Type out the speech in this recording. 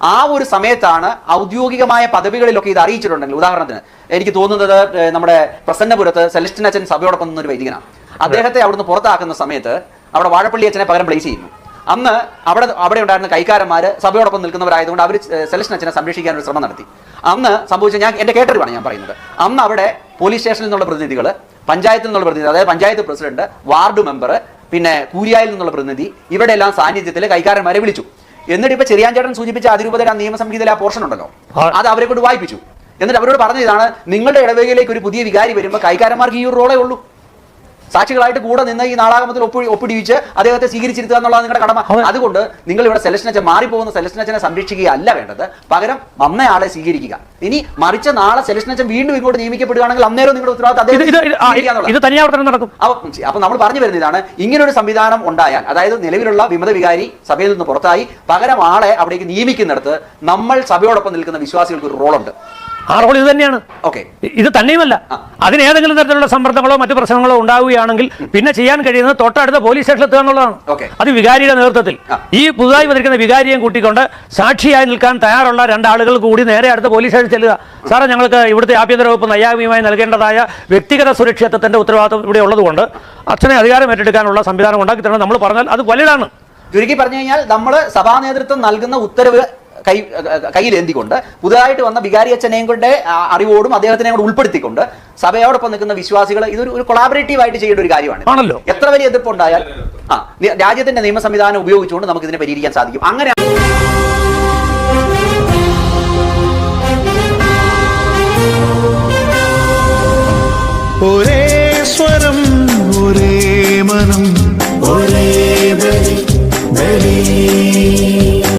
ആ ഒരു സമയത്താണ് ഔദ്യോഗികമായ പദവികളിലൊക്കെ ഇത് അറിയിച്ചിട്ടുണ്ടെങ്കിൽ. ഉദാഹരണത്തിന് എനിക്ക് തോന്നുന്നത് നമ്മുടെ പ്രസന്നപുരത്ത് സെലസ്റ്റിൻ അച്ഛൻ സഭയോടൊപ്പം നിന്നൊരു വൈദികനാണ്. അദ്ദേഹത്തെ അവിടുന്ന് പുറത്താക്കുന്ന സമയത്ത് അവിടെ വാഴപ്പള്ളി അച്ഛനെ പകരം പ്ലേസ് ചെയ്യുന്നു. അന്ന് അവിടെ അവിടെ ഉണ്ടായിരുന്ന കൈക്കാരന്മാര് സഭയോടൊപ്പം നിൽക്കുന്നവരായതുകൊണ്ട് അവർ സെലക്ഷൻ അച്ഛനെ സംരക്ഷിക്കാൻ ഒരു ശ്രമം നടത്തി. അന്ന് സംഭവിച്ച ഞാൻ എന്റെ കേട്ടറിവാണ് ഞാൻ പറയുന്നത്. അന്ന് അവിടെ പോലീസ് സ്റ്റേഷനിൽ നിന്നുള്ള പ്രതിനിധികൾ പഞ്ചായത്തിൽ നിന്നുള്ള പ്രതിനിധി അതായത് പഞ്ചായത്ത് പ്രസിഡന്റ് വാർഡ് മെമ്പർ പിന്നെ കൂരിയായിൽ നിന്നുള്ള പ്രതിനിധി ഇവിടെ എല്ലാം സാന്നിധ്യത്തിൽ കൈക്കാരന്മാരെ വിളിച്ചു. എന്നിട്ട് ഇപ്പൊ ചെറിയാൻ ചേട്ടൻ സൂചിപ്പിച്ച അതിരൂപതയുടെ ആ നിയമസംഹിതയിലെ ആ പോർഷൻ ഉണ്ടല്ലോ. അത് അവരെ കൊണ്ട് വായിപ്പിച്ചു. എന്നിട്ട് അവരോട് പറഞ്ഞ ഇതാണ് നിങ്ങളുടെ ഇടവേളയിലേക്ക് ഒരു പുതിയ വികാരി വരുമ്പോൾ കൈകാരന്മാർക്ക് ഈ ഒരു റോളേ ഉള്ളൂ. സാക്ഷികളായിട്ട് കൂടെ നിന്ന് ഈ നാടാകമത്തിൽ ഒപ്പി ഒപ്പിടിവിച്ച് അദ്ദേഹത്തെ സ്വീകരിച്ചിരുത്തുക എന്നുള്ളതാണ് നിങ്ങളുടെ കടമ. അതുകൊണ്ട് നിങ്ങൾ ഇവിടെ സെലക്ഷൻ അച്ഛൻ മാറിപ്പോകുന്ന അച്ഛനെ സംരക്ഷിക്കുകയല്ല വേണ്ടത്. പകരം വന്നയാളെ സ്വീകരിക്കുക. ഇനി മറിച്ച നാളെ സെലക്ഷൻ അച്ഛൻ വീണ്ടും ഇങ്ങോട്ട് നിയമിക്കപ്പെടുകയാണെങ്കിൽ അന്നേരം നിങ്ങളുടെ ഉത്തരവാദിത്തം നടക്കും. അപ്പൊ നമ്മൾ പറഞ്ഞു വരുന്ന ഇതാണ്. ഇങ്ങനൊരു സംവിധാനം ഉണ്ടായാൽ അതായത് നിലവിലുള്ള വിമത വികാരി സഭയിൽ നിന്ന് പുറത്തായി പകരം ആളെ അവിടേക്ക് നിയമിക്കുന്നിടത്ത് നമ്മൾ സഭയോടൊപ്പം നിൽക്കുന്ന വിശ്വാസികൾക്ക് ഒരു റോളുണ്ട്. ആ റോൾ ഇത് തന്നെയാണ്. ഓക്കെ. ഇത് തന്നെയുമല്ല. അതിന് ഏതെങ്കിലും തരത്തിലുള്ള സമ്മർദ്ദങ്ങളോ മറ്റു പ്രശ്നങ്ങളോ ഉണ്ടാവുകയാണെങ്കിൽ പിന്നെ ചെയ്യാൻ കഴിയുന്നത് തൊട്ടടുത്ത പോലീസ് സ്റ്റേഷനിൽ എത്തുക എന്നുള്ളതാണ്. ഓക്കെ. അത് വികാരിയുടെ നേതൃത്വത്തിൽ. ഈ പുതുതായി വന്നിരിക്കുന്ന വികാരിയെ കൂട്ടിക്കൊണ്ട് സാക്ഷിയായി നിൽക്കാൻ തയ്യാറുള്ള രണ്ടാളുകൾ കൂടി നേരെ അടുത്ത പോലീസ് സ്റ്റേഷനിൽ ചെല്ലുക. സാറേ ഞങ്ങൾക്ക് ഇവിടുത്തെ ആഭ്യന്തര വകുപ്പ് നൈയാമികമായി നൽകേണ്ടതായ വ്യക്തിഗത സുരക്ഷിതത്വത്തിന്റെ ഉത്തരവാദിത്വം ഇവിടെ ഉള്ളതുകൊണ്ട് അച്ഛനെ അധികാരം ഏറ്റെടുക്കാനുള്ള സംവിധാനം ഉണ്ടാക്കി തരണം. നമ്മൾ പറഞ്ഞാൽ അത് വലുതാണ്. ചുരുക്കി പറഞ്ഞു കഴിഞ്ഞാൽ നമ്മൾ സഭാ നേതൃത്വം നൽകുന്ന ഉത്തരവ് കൈ കയ്യിലേന്തിക്കൊണ്ട് പുതുതായിട്ട് വന്ന വികാരി അച്ഛനെയും കൊണ്ട് അറിവോടും അദ്ദേഹത്തിനെയും കൂടെ ഉൾപ്പെടുത്തിക്കൊണ്ട് സഭയോടൊപ്പം നിൽക്കുന്ന വിശ്വാസികൾ ഇതൊരു ഒരു കൊളാബറേറ്റീവ് ആയിട്ട് ചെയ്യേണ്ട ഒരു കാര്യമാണ്. ആണല്ലോ. എത്ര വലിയ എതിർപ്പുണ്ടായാൽ ആ രാജ്യത്തിന്റെ നിയമ സംവിധാനം ഉപയോഗിച്ചുകൊണ്ട് നമുക്ക് ഇതിനെ പരിഹരിക്കാൻ സാധിക്കും. അങ്ങനെ ഒരേ സ്വരം ഒരേ മനം.